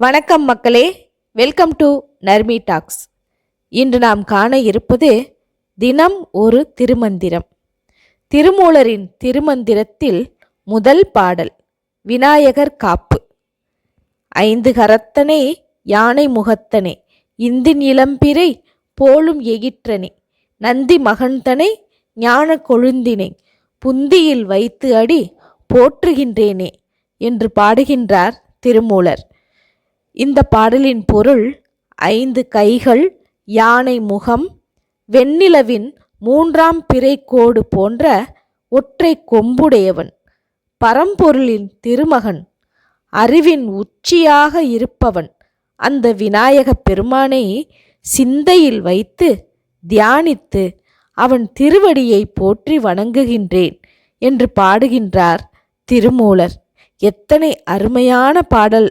வணக்கம் மக்களே. Welcome to Narmi tax இன்று நாம் காண இருப்பது தினம் ஒரு திருமந்திரம். திருமூலரின் திருமந்திரத்தில் முதல் பாடல் விநாயகர் காப்பு. ஐந்து கரத்தனே யானை முகத்தனே இந்தின் இளம்பிறை போலும் எகிற்றனே நந்தி மகன்தனை ஞான கொழுந்தினை புந்தியில் வைத்து அடி போற்றுகின்றேனே என்று பாடுகின்றார் திருமூலர். இந்த பாடலின் பொருள் ஐந்து கைகள் யானை முகம் வெண்ணிலவின் மூன்றாம் பிறை கோடு போன்ற ஒற்றை கொம்புடையவன் பரம்பொருளின் திருமகன் அறிவின் உச்சியாக இருப்பவன். அந்த விநாயகப் பெருமானை சிந்தையில் வைத்து தியானித்து அவன் திருவடியை போற்றி வணங்குகின்றேன் என்று பாடுகின்றார் திருமூலர். எத்தனை அருமையான பாடல்